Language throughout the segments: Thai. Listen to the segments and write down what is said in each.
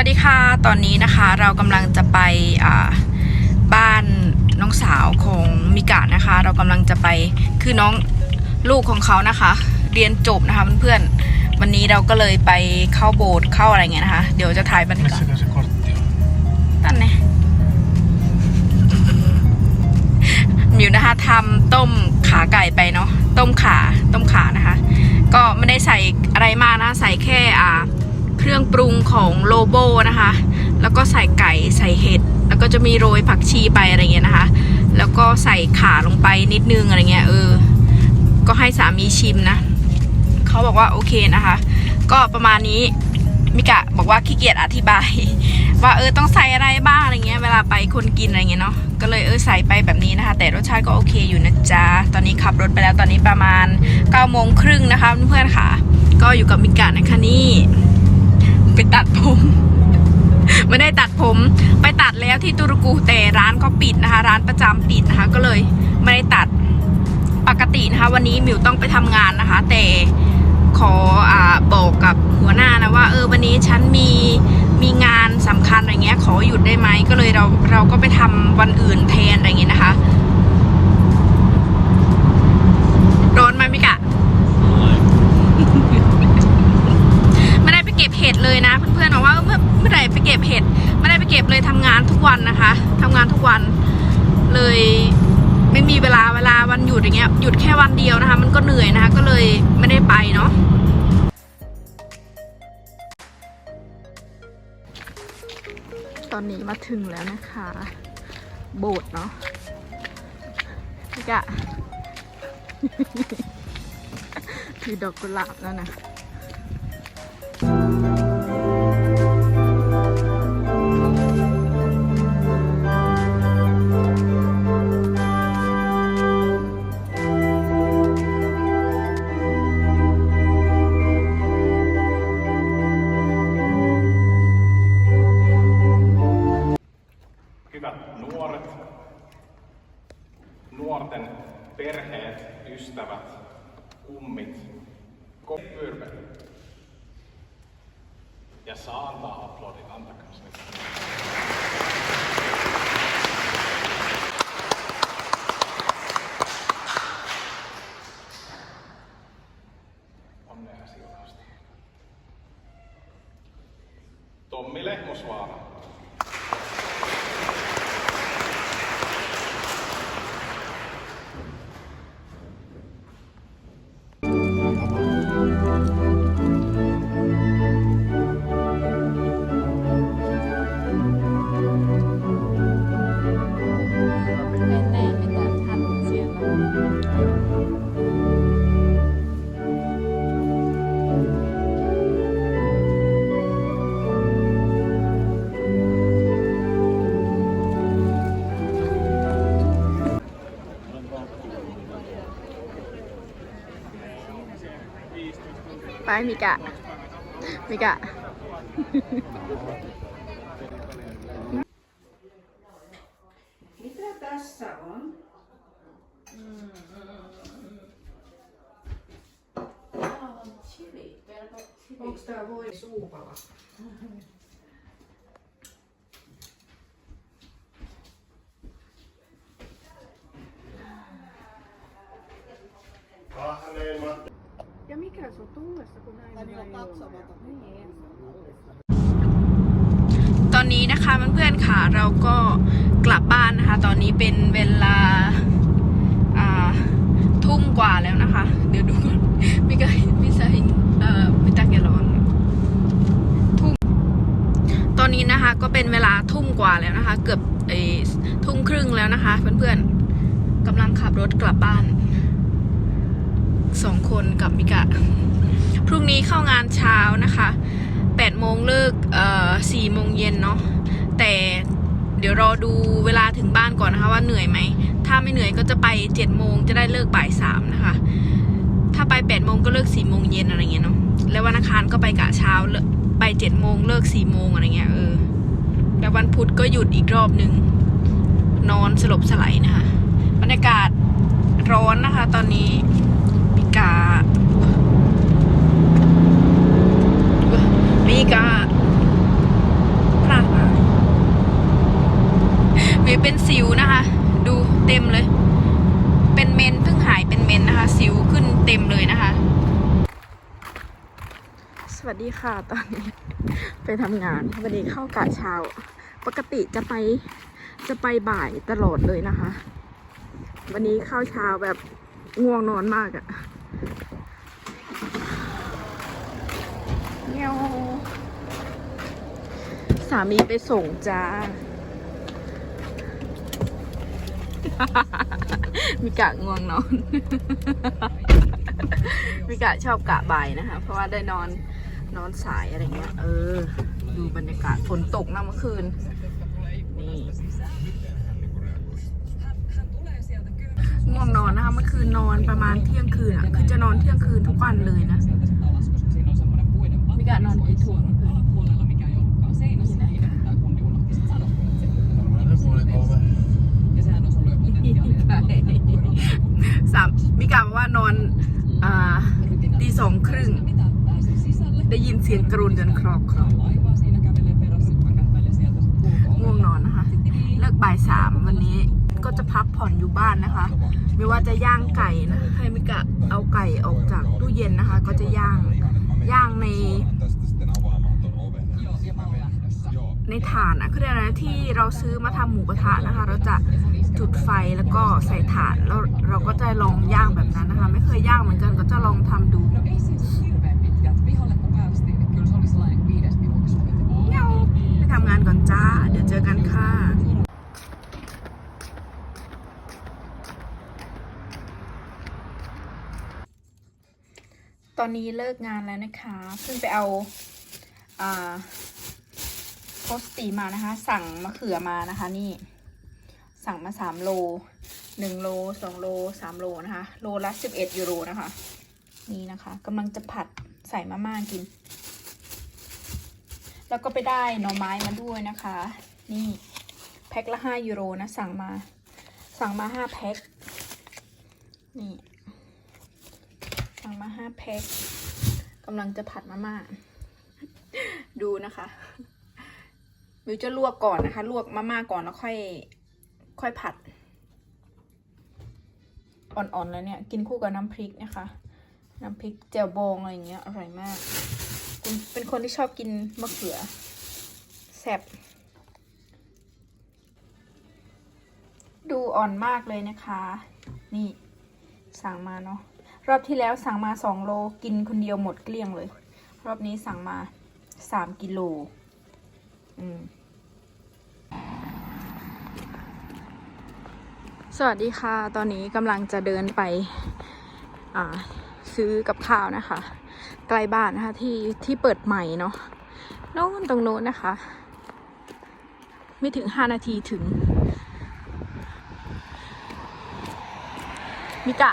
วัสดีค่ะ ตอนนี้นะคะเรากำลังจะไปบ้านน้องสาวของมิกานะคะ เรากำลังจะไปคือน้องลูกของเขานะคะ เรียนจบนะคะเพื่อนๆวันนี้เราก็เลยไปเข้าโบสถ์เข้าอะไรเงี้ยนะคะ เดี๋ยวจะถ่ายบรรยากาศตั้นเนี่ยมิวนะคะทำต้มขาไก่ไปเนาะต้มขาต้มขานะคะ ก็ไม่ได้ใส่อะไรมากนะคะใส่แค่อ่า เครื่องปรุงของโลโบนะคะ แล้วก็ใส่ไก่ใส่เห็ด แล้วก็จะมีโรยผักชีไปอะไรเงี้ยนะคะ แล้วก็ใส่ขาลงไปนิดนึงอะไรเงี้ยเออ ก็ให้สามีชิมนะ เขาบอกว่าโอเคนะคะ ก็ประมาณนี้มิกะบอกว่าขี้เกียจอธิบาย ว่าเออต้องใส่อะไรบ้างอะไรเงี้ยเวลาไปคนกินอะไรเงี้ยเนาะก็เลยเออใส่ไปแบบนี้นะคะ แต่รสชาติก็โอเคอยู่นะจ๊ะตอนนี้ขับรถไปแล้วตอนนี้ประมาณ9ก้าโมงครึ่งนะคะเพื่อนๆค่ะ ก็อยู่กับมิกะนะคะนี่ ไปตัดผม ไม่ได้ตัดผม ไปตัดแล้วที่ตุรกูแต่ร้านก็ปิดนะคะ ร้านประจำปิดนะคะ ก็เลยไม่ได้ตัดปกตินะคะ วันนี้มิวต้องไปทำงานนะคะ แต่ขออ่าบอกกับหัวหน้านะว่า เออวันนี้ฉันมีมีงานสำคัญอะไรเงี้ย ขอหยุดได้ไหมก็เลยเราเราก็ไปทำวันอื่นแทนอะไรเงี้ยนะคะ ออเมื่อเมื่อไหร่ไปเก็บเห็ดไม่ได้ไปเก็บเลยทำงานทุกวันนะคะทำงานทุกวันเลยไม่มีเวลาเวลาวันหยุดอย่างเงี้ยหยุดแค่วันเดียวนะคะ มันก็เหนื่อยนะคะ ก็เลยไม่ได้ไปเนาะตอนนี้มาถึงแล้วนะคะ โบสถ์เนาะพี่กะ ถือดอกกุหลาบแล้วนะ nuorten perheet, ystävät, kummit, pyörvät. Ja saa antaa aplodit, antakaa se. Onnea siunausta. Tommi Bye, Mika. Mika. Onko tää voi suupala? Ja mikä se on tullessa, kun näin ei ole? Niin. ตอนนี้นะคะเพื่อนๆค่ะเราก็กลับบ้านนะคะ ตอนนี้เป็นเวลาทุ่มกว่าแล้วนะคะ เดี๋ยวดูก่อนไม่ไกลไม่ใช่เอ่อไม่ตั้งแกระวังนะทุ่มต อนนี้นะคะ ก็เป็นเวลาทุ่มกว่าแล้วนะคะ เกือบอทุ่มครึ่งแล้วนะคะ เพื่อนๆกำลังขับรถกลับบ้านสองคนกับมิกะ พรุ่งนี้เข้างานเช้านะคะ8โมงเลิกเอ่อ4โมงเย็นเนาะแต่เดี๋ยวรอดูเวลาถึงบ้านก่อนนะคะ ว่าเหนื่อยไหม ถ้าไม่เหนื่อยก็จะไป7โมงจะได้เลิกบ่ายสามนะคะ ถ้าไป8โมงก็เลิก4โมงเย็นอะไรเงี้ยเนาะแล้ววันอังคารก็ไปกะเช้าเลิก ไปเจ็ดโมงเลิกสี่โมงอะไรเงี้ยเออแล้ววันพุธก็หยุดอีกรอบหนึ่งนอนสลบสลายนะคะบรรยากาศร้อนนะคะ ตอนนี้พิกาพิกาพลาดไปมีเป็นสิวนะคะ ดูเต็มเลย เป็นเมนเพิ่งหายเป็นเมนนะคะ สิวขึ้นเต็มเลยนะคะ วัสดีค่ะตอนนี้ ไปทำงานวันนี้เข้ากะเช้า ปกติจะไปจะไปบ่ายตลอดเลยนะคะ วันนี้เข้าเช้าแบบง่วงนอนมากอะเงี้ยวสามีไปส่งจ้ามิกะง่วงนอนมิกะชอบกะบ่ายนะคะ เพราะว่าได้นอน นอนสายอะไรเงี้ย เออ ดูบรรยากาศฝนตกนะเมื่อคืน นี่ง่วงนอนนะคะเมื่อคืนนอนประมาณเที่ยงคืนอะ คือจะนอนเที่ยงคืนทุกวันเลยนะมิกะนอนกี่ทุ่มเมื่อคืนสามมิกาบอกว่านอนอ่าตีสองครึ่ง ได้ยินเสียงกรุนจนครอกครอกง่วงนอนนะคะ เลิกบ่ายสามวันนี้ก็จะพักผ่อนอยู่บ้านนะคะ ไม่ว่าจะย่างไก่นะให้มิกะเอาไก่ออกจากตู้เย็นนะคะ ก็จะย่าง ย่างใน ในฐานอะคืออะไรนะที่เราซื้อมาทำหมูกระทะนะคะ เราจะจุดไฟแล้วก็ใส่ถ่านแล้วเราก็จะลองย่างแบบนั้นนะคะ ไม่เคยย่างเหมือนกันก็จะลองทำดู เงี้ยวไปทำงานก่อนจ้า เดี๋ยวเจอกันค่ะ ตอนนี้เลิกงานแล้วนะคะ เพิ่งไปเอาอ่าโพสตีมานะคะ สั่งมะเขือมานะคะนี่ สั่งมาสามโลหนึ่งโลสองโลสามโลนะคะ โลละสิบเอ็ดยูโรนะคะ นี่นะคะกำลังจะผัด ใส่มาม่ากิน แล้วก็ไปได้หน่อไม้มาด้วยนะคะ นี่แพ็คละห้ายูโรนะ สั่งมา สั่งมาห้าแพ็ค นี่ สั่งมาห้าแพ็คกำลังจะผัดมาม่า ดูนะคะมิวจะลวกก่อนนะคะ ลวกมาม่าก่อนแล้วค่อย ค่อยผัด อ่อนๆแล้วเนี่ย กินคู่กับน้ำพริกนะคะ น้ำพริกแจ่วบองอะไรอย่างเงี้ยอร่อยมากเป็นเป็นคนที่ชอบกินมะเขือแซบดูอ่อนมากเลยนะคะ นี่สั่งมาเนาะรอบที่แล้วสั่งมาสองโลกินคนเดียวหมดเกลี้ยงเลย รอบนี้สั่งมาสามกิโลอืมสวัสดีค่ะ ตอนนี้กำลังจะเดินไป อ่า ซื้อกับข้าวนะคะ ใกล้บ้านนะคะที่ที่เปิดใหม่เนาะโน่นตรงโน้นนะคะ ไม่ถึงห้านาทีถึง มิกะ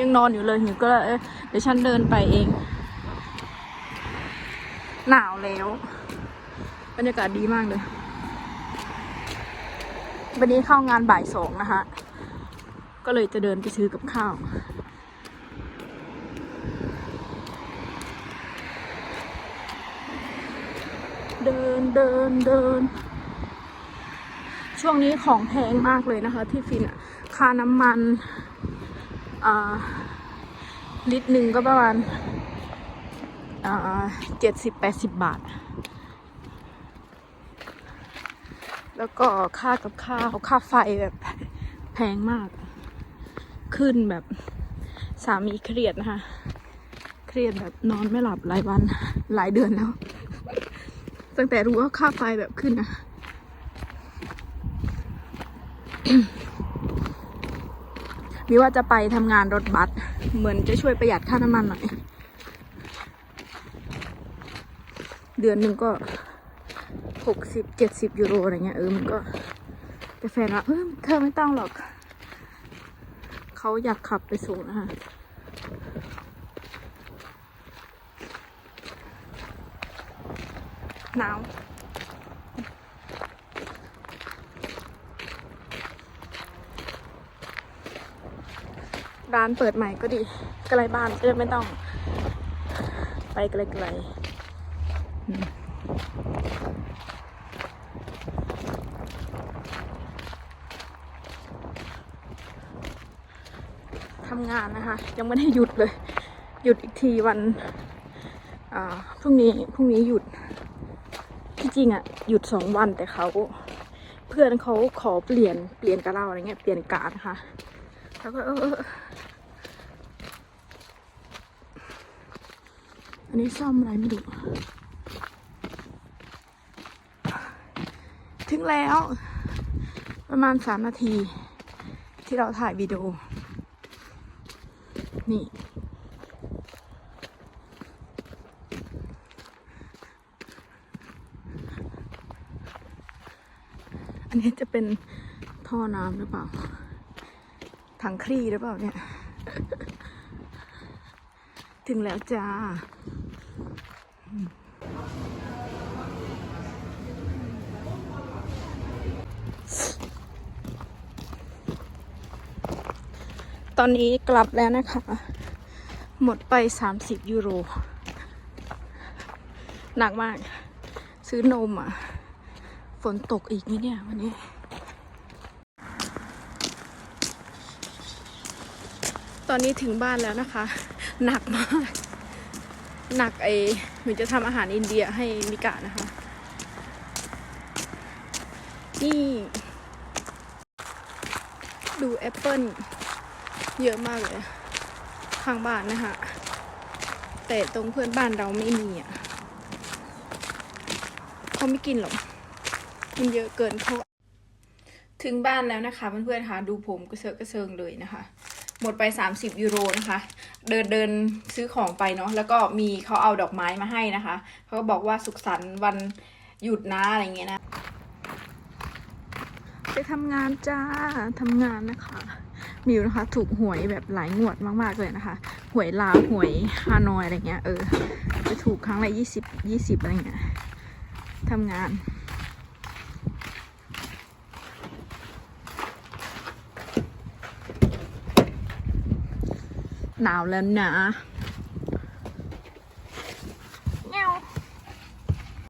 ยังนอนอยู่เลยหิวก็เลยเอ้ยเดี๋ยวฉันเดินไปเอง หนาวแล้ว บรรยากาศดีมากเลย วันนี้เข้างานบ่ายสองนะคะ ก็เลยจะเดินไปซื้อกับข้าว เดินเดินเดิน ช่วงนี้ของแพงมากเลยนะคะ ที่ฟินอะค่าน้ำมันลิตรหนึ่งก็ประมาณเจ็ดสิบแปดสิบบาท แล้วก็ค่ากับข้าวค่าไฟแบบแพงมาก ขึ้นแบบสามีเครียดนะคะ เครียดแบบนอนไม่หลับหลายวันหลายเดือนแล้ว ตั้งแต่รู้ว่าค่าไฟแบบขึ้นนะมีว่าจะไปทำงานรถบัส เหมือนจะช่วยประหยัดค่าน้ำมันหน่อย เดือนหนึ่งก็หกสิบเจ็ดสิบยูโรอะไรเงี้ยเออมันก็แต่แฟนว่าเออเธอไม่ต้องหรอก เขาอยากขับไปส่งนะคะ หนาวร้านเปิดใหม่ก็ดีไกลบ้านก็ไม่ต้อง ไปไกลๆทำงานนะคะ ยังไม่ได้หยุดเลย หยุดอีกทีวันพรุ่งนี้พรุ่งนี้หยุด ที่จริงอะหยุดสองวันแต่เขา เพื่อนเขาขอเปลี่ยนเปลี่ยนกับเราอะไรเงี้ยเปลี่ยนการดนะคะแล้วก็เออเอออันนี้ซ่อมอะไรไม่รู้ถึงแล้ว ประมาณสามนาที ที่เราถ่ายวิดีโอนี่ อันนี้จะเป็นท่อน้ำหรือเปล่า ถังคลี่หรือเปล่าเนี่ย ถึงแล้วจ้า ตอนนี้กลับแล้วนะคะ หมดไป 30 ยูโร หนักมาก ซื้อนมอะ ฝนตกอีกไหมเนี่ยวันนี้ตอนนี้ถึงบ้านแล้วนะคะ หนักมาก หนักไอเหมือนจะทำอาหารอินเดียให้มิกะนะคะ นี่ ดูแอปเปิ้ลเยอะมากเลยข้างบ้านนะคะ แต่ตรงเพื่อนบ้านเราไม่มีอะเขาไม่กินหรอก กินเยอะเกินเขาถึงบ้านแล้วนะคะเพื่อนๆค่ะดูผมกระเซาะกระเซิงเลยนะคะ หมดไป 30 ยูโรนะคะ เดินเดินซื้อของไปเนาะแล้วก็มีเขาเอาดอกไม้มาให้นะคะเขาก็บอกว่าสุขสันต์วันหยุดนะอะไรเงี้ยนะไปทำงานจ้าทำงานนะคะมิวนะคะ ถูกหวยแบบหลายงวดมากๆเลยนะคะ หวยลาวหวยฮานอยอะไรเงี้ยเออจะถูกครั้งละยี่สิบยี่สิบอะไรเงี้ยทำงาน หนาวแล้วนะ